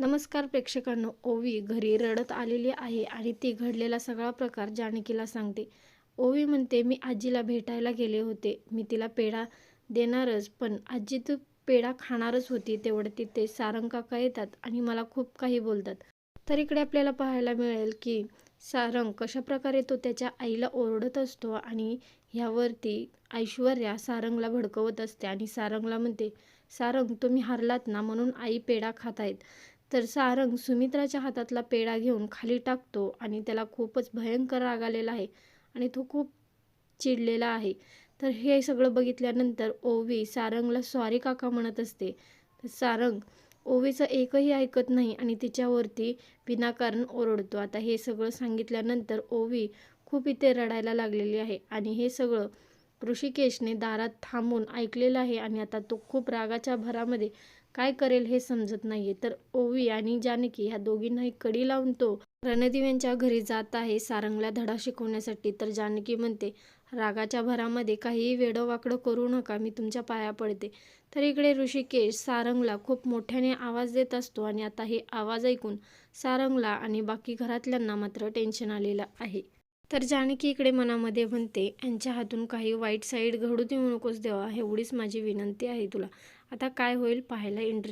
नमस्कार प्रेक्षकांनो ओवी घरी रडत आलेली आहे आणि ती घडलेला सगळा प्रकार जानकीला सांगते. ओवी म्हणते मी आजीला भेटायला गेले होते. मी तिला पेढा देणारच पण आजी तू पेढा खाणारच होती. तेवढं तिथे सारंग काका येतात आणि मला खूप काही बोलतात. तर इकडे आपल्याला पाहायला मिळेल की सारंग कशाप्रकारे तो त्याच्या आईला ओरडत असतो आणि ह्यावरती ऐश्वर्या सारंगला भडकवत असते आणि सारंगला म्हणते सारंग तुम्ही हारलात ना म्हणून आई पेढा खात आहेत तर सारंग सुमित्राच्या हातातला पेढा घेऊन खाली टाकतो आणि त्याला खूपच भयंकर राग आलेला आहे आणि तो खूप चिडलेला आहे. तर हे सगळं बघितल्यानंतर ओवी सारंगला सॉरी काका म्हणत असते. तर सारंग ओवीचं एकही ऐकत नाही आणि तिच्यावरती विनाकारण ओरडतो. आता हे सगळं सांगितल्यानंतर ओवी खूप इथे रडायला लागलेली आहे आणि हे सगळं ऋषिकेशने दारात थांबून ऐकलेलं आहे आणि आता तो खूप रागाच्या भरामध्ये काय करेल हे समजत नाहीये. तर ओवी आणि जानकी ह्या दोघींनाही कडी लावून तो रणदेव यांच्या घरी जात आहे सारंगला धडा शिकवण्यासाठी. तर जानकी म्हणते रागाच्या भरामध्ये काहीही वेडं करू नका मी तुमच्या पाया पडते. तर इकडे ऋषिकेश सारंगला खूप मोठ्याने आवाज देत असतो आणि आता हे आवाज ऐकून सारंगला आणि बाकी घरातल्यांना मात्र टेन्शन आलेलं आहे. तर जानकी इकडे मनामध्ये म्हणते यांच्या हातून काही वाईट साईड घडू देऊ नकोस देवा एवढीच माझी विनंती आहे तुला. आता काय होईल पाहायला इंटरेस्ट